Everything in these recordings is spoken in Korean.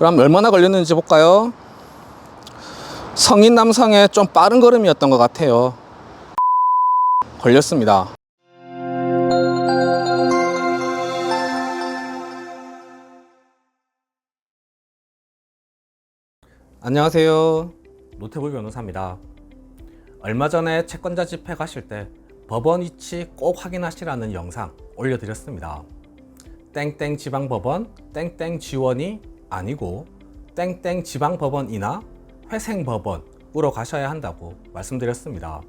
그럼 얼마나 걸렸는지 볼까요? 성인 남성의 좀 빠른 걸음이었던 것 같아요. 걸렸습니다. 안녕하세요. 노태불 변호사입니다. 얼마 전에 채권자 집회 가실 때 법원 위치 꼭 확인하시라는 영상 올려드렸습니다. 땡땡 지방법원, 땡땡 지원이 아니고 땡땡 지방법원이나 회생법원으로 가셔야 한다고 말씀드렸습니다.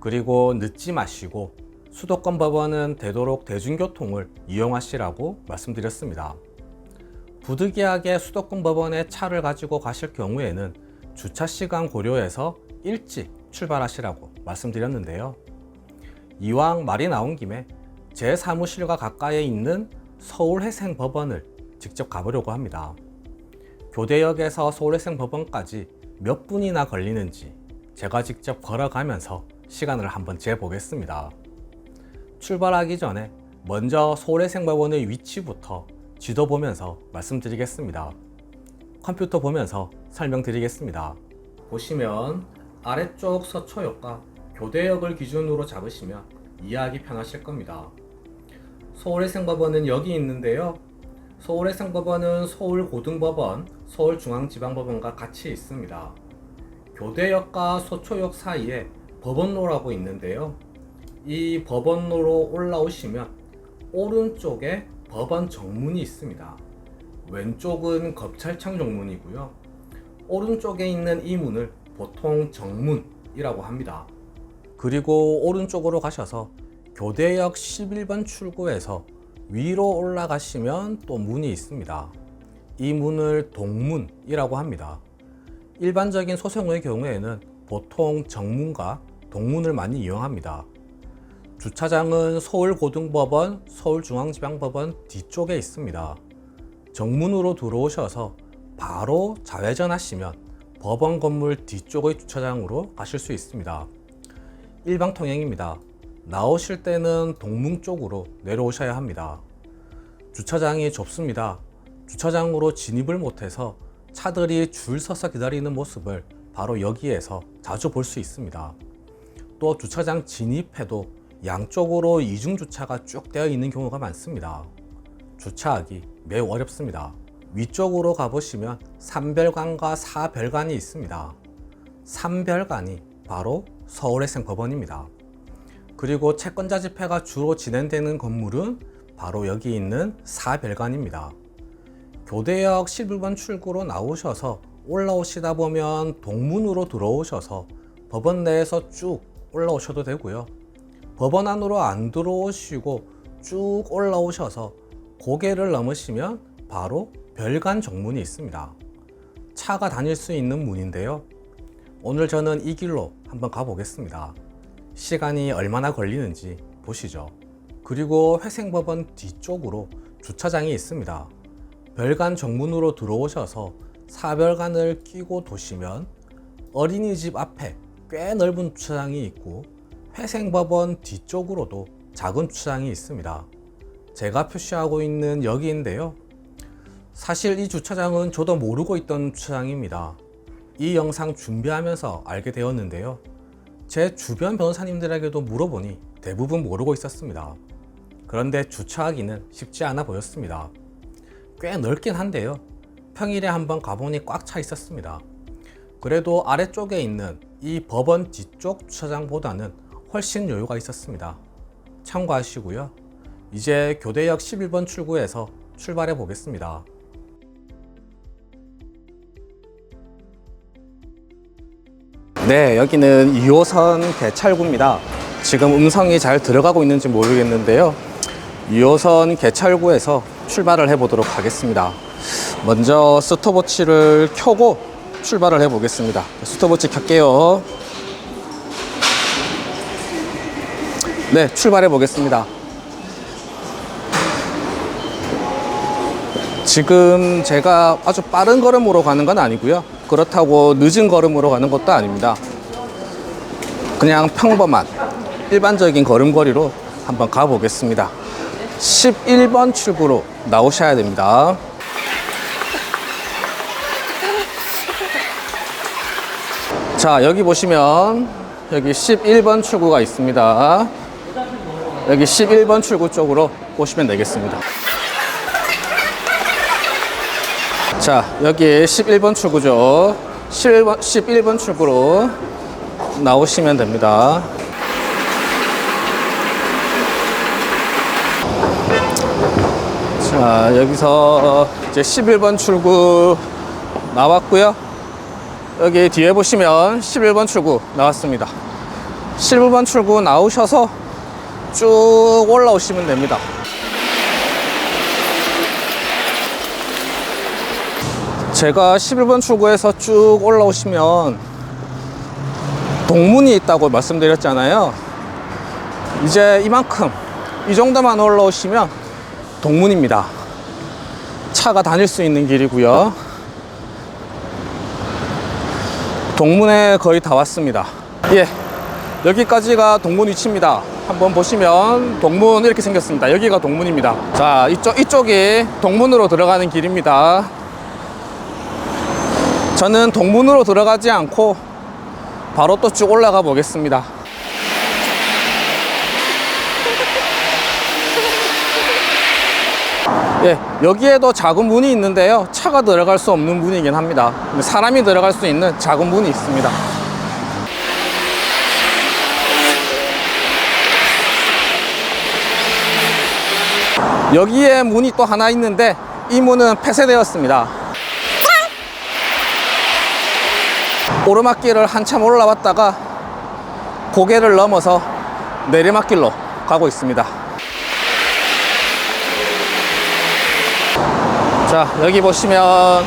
그리고 늦지 마시고 수도권 법원은 되도록 대중교통을 이용하시라고 말씀드렸습니다. 부득이하게 수도권 법원에 차를 가지고 가실 경우에는 주차 시간 고려해서 일찍 출발하시라고 말씀드렸는데요. 이왕 말이 나온 김에 제 사무실과 가까이에 있는 서울회생법원을 직접 가보려고 합니다. 교대역에서 서울회생법원까지 몇 분이나 걸리는지 제가 직접 걸어가면서 시간을 한번 재보겠습니다. 출발하기 전에 먼저 서울회생법원의 위치부터 지도 보면서 말씀드리겠습니다. 컴퓨터 보면서 설명드리겠습니다. 보시면 아래쪽 서초역과 교대역을 기준으로 잡으시면 이해하기 편하실 겁니다. 서울회생법원은 여기 있는데요. 서울회생법원은 서울고등법원, 서울중앙지방법원과 같이 있습니다. 교대역과 서초역 사이에 법원로라고 있는데요. 이 법원로로 올라오시면 오른쪽에 법원 정문이 있습니다. 왼쪽은 검찰청 정문이고요. 오른쪽에 있는 이 문을 보통 정문이라고 합니다. 그리고 오른쪽으로 가셔서 교대역 11번 출구에서 위로 올라가시면 또 문이 있습니다. 이 문을 동문이라고 합니다. 일반적인 소송의 경우에는 보통 정문과 동문을 많이 이용합니다. 주차장은 서울고등법원, 서울중앙지방법원 뒤쪽에 있습니다. 정문으로 들어오셔서 바로 좌회전하시면 법원 건물 뒤쪽의 주차장으로 가실 수 있습니다. 일방통행입니다. 나오실 때는 동문 쪽으로 내려오셔야 합니다. 주차장이 좁습니다. 주차장으로 진입을 못해서 차들이 줄 서서 기다리는 모습을 바로 여기에서 자주 볼 수 있습니다. 또 주차장 진입해도 양쪽으로 이중 주차가 쭉 되어 있는 경우가 많습니다. 주차하기 매우 어렵습니다. 위쪽으로 가보시면 3별관과 4별관이 있습니다. 3별관이 바로 서울회생법원입니다. 그리고 채권자 집회가 주로 진행되는 건물은 바로 여기 있는 4별관입니다. 교대역 11번 출구로 나오셔서 올라오시다 보면 동문으로 들어오셔서 법원 내에서 쭉 올라오셔도 되고요. 법원 안으로 안 들어오시고 쭉 올라오셔서 고개를 넘으시면 바로 별관 정문이 있습니다. 차가 다닐 수 있는 문인데요. 오늘 저는 이 길로 한번 가보겠습니다. 시간이 얼마나 걸리는지 보시죠. 그리고 회생법원 뒤쪽으로 주차장이 있습니다. 별관 정문으로 들어오셔서 사별관을 끼고 도시면 어린이집 앞에 꽤 넓은 주차장이 있고 회생법원 뒤쪽으로도 작은 주차장이 있습니다. 제가 표시하고 있는 여기인데요. 사실 이 주차장은 저도 모르고 있던 주차장입니다. 이 영상 준비하면서 알게 되었는데요. 제 주변 변호사님들에게도 물어보니 대부분 모르고 있었습니다. 그런데 주차하기는 쉽지 않아 보였습니다. 꽤 넓긴 한데요. 평일에 한번 가보니 꽉 차 있었습니다. 그래도 아래쪽에 있는 이 법원 뒤쪽 주차장보다는 훨씬 여유가 있었습니다. 참고하시고요. 이제 교대역 11번 출구에서 출발해 보겠습니다. 네, 여기는 2호선 개찰구입니다. 지금 음성이 잘 들어가고 있는지 모르겠는데요. 2호선 개찰구에서 출발을 해 보도록 하겠습니다. 먼저 스톱워치를 켜고 출발을 해 보겠습니다. 스톱워치 켤게요. 네, 출발해 보겠습니다. 지금 제가 아주 빠른 걸음으로 가는 건 아니고요. 그렇다고 늦은 걸음으로 가는 것도 아닙니다. 그냥 평범한 일반적인 걸음걸이로 한번 가보겠습니다. 11번 출구로 나오셔야 됩니다. 자, 여기 보시면 여기 11번 출구가 있습니다. 여기 11번 출구 쪽으로 보시면 되겠습니다. 자, 여기 11번 출구죠. 11번, 11번 출구로 나오시면 됩니다. 자, 여기서 이제 11번 출구 나왔고요. 여기 뒤에 보시면 11번 출구 나왔습니다. 11번 출구 나오셔서 쭉 올라오시면 됩니다. 제가 11번 출구에서 쭉 올라오시면 동문이 있다고 말씀드렸잖아요. 이제 이만큼, 이 정도만 올라오시면 동문입니다. 차가 다닐 수 있는 길이고요. 동문에 거의 다 왔습니다. 예. 여기까지가 동문 위치입니다. 한번 보시면 동문 이렇게 생겼습니다. 여기가 동문입니다. 자, 이쪽, 이쪽이 동문으로 들어가는 길입니다. 저는 동문으로 들어가지 않고 바로 또 쭉 올라가 보겠습니다. 예, 여기에도 작은 문이 있는데요. 차가 들어갈 수 없는 문이긴 합니다. 사람이 들어갈 수 있는 작은 문이 있습니다. 여기에 문이 또 하나 있는데 이 문은 폐쇄되었습니다. 오르막길을 한참 올라왔다가 고개를 넘어서 내리막길로 가고 있습니다. 자, 여기 보시면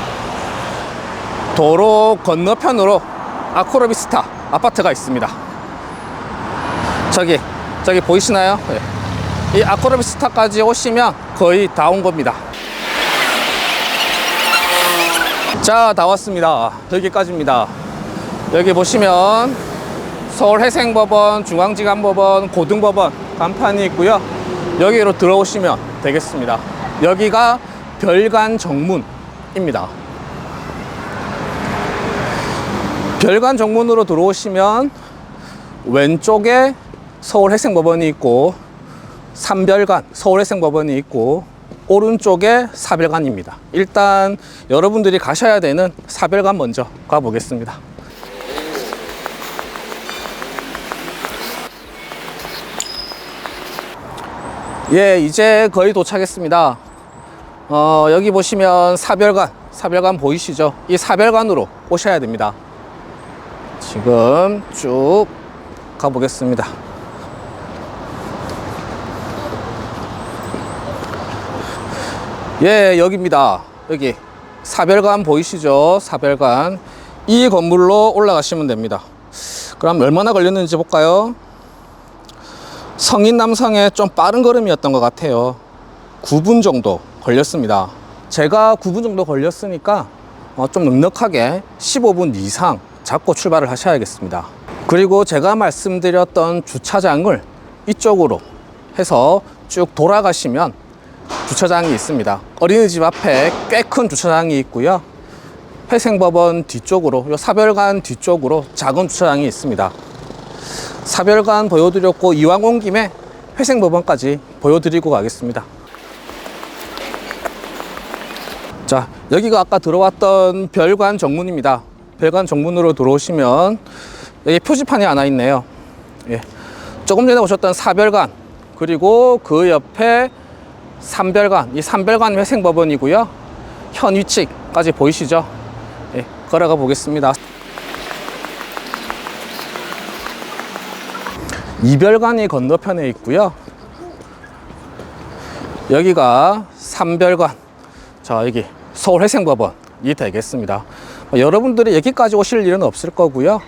도로 건너편으로 아크로비스타 아파트가 있습니다. 저기, 저기 보이시나요? 예. 이 아크로비스타까지 오시면 거의 다 온 겁니다. 자, 다 왔습니다. 여기까지입니다. 여기 보시면 서울해생법원, 중앙지검법원, 고등법원 간판이 있고요. 여기로 들어오시면 되겠습니다. 여기가 별관 정문입니다. 별관 정문으로 들어오시면 왼쪽에 서울해생법원이 있고 삼별관 서울해생법원이 있고 오른쪽에 사별관입니다. 일단 여러분들이 가셔야 되는 사별관 먼저 가보겠습니다. 예, 이제 거의 도착했습니다. 어, 여기 보시면 사별관, 사별관 보이시죠? 이 사별관으로 오셔야 됩니다. 지금 쭉 가보겠습니다. 예, 여기입니다. 여기 사별관 보이시죠? 사별관. 이 건물로 올라가시면 됩니다. 그럼 얼마나 걸렸는지 볼까요? 성인 남성의 좀 빠른 걸음이었던 것 같아요. 9분 정도 걸렸습니다. 제가 9분 정도 걸렸으니까 어, 좀 넉넉하게 15분 이상 잡고 출발을 하셔야겠습니다. 그리고 제가 말씀드렸던 주차장을 이쪽으로 해서 쭉 돌아가시면 주차장이 있습니다. 어린이집 앞에 꽤 큰 주차장이 있고요. 회생법원 뒤쪽으로, 요 사별관 뒤쪽으로 작은 주차장이 있습니다. 사별관 보여드렸고 이왕 온 김에 회생법원까지 보여드리고 가겠습니다. 자, 여기가 아까 들어왔던 별관 정문입니다. 별관 정문으로 들어오시면 여기 표지판이 하나 있네요. 예. 조금 전에 오셨던 사별관 그리고 그 옆에 삼별관, 이 삼별관 회생법원이고요. 현 위치까지 보이시죠? 예, 걸어가 보겠습니다. 이별관이 건너편에 있고요. 여기가 삼별관. 자, 여기 서울회생법원이 되겠습니다. 뭐 여러분들이 여기까지 오실 일은 없을 거고요.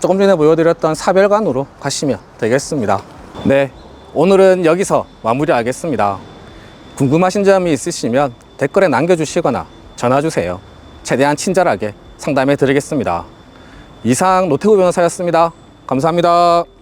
조금 전에 보여드렸던 사별관으로 가시면 되겠습니다. 네, 오늘은 여기서 마무리하겠습니다. 궁금하신 점이 있으시면 댓글에 남겨주시거나 전화주세요. 최대한 친절하게 상담해 드리겠습니다. 이상 노태우 변호사였습니다. 감사합니다.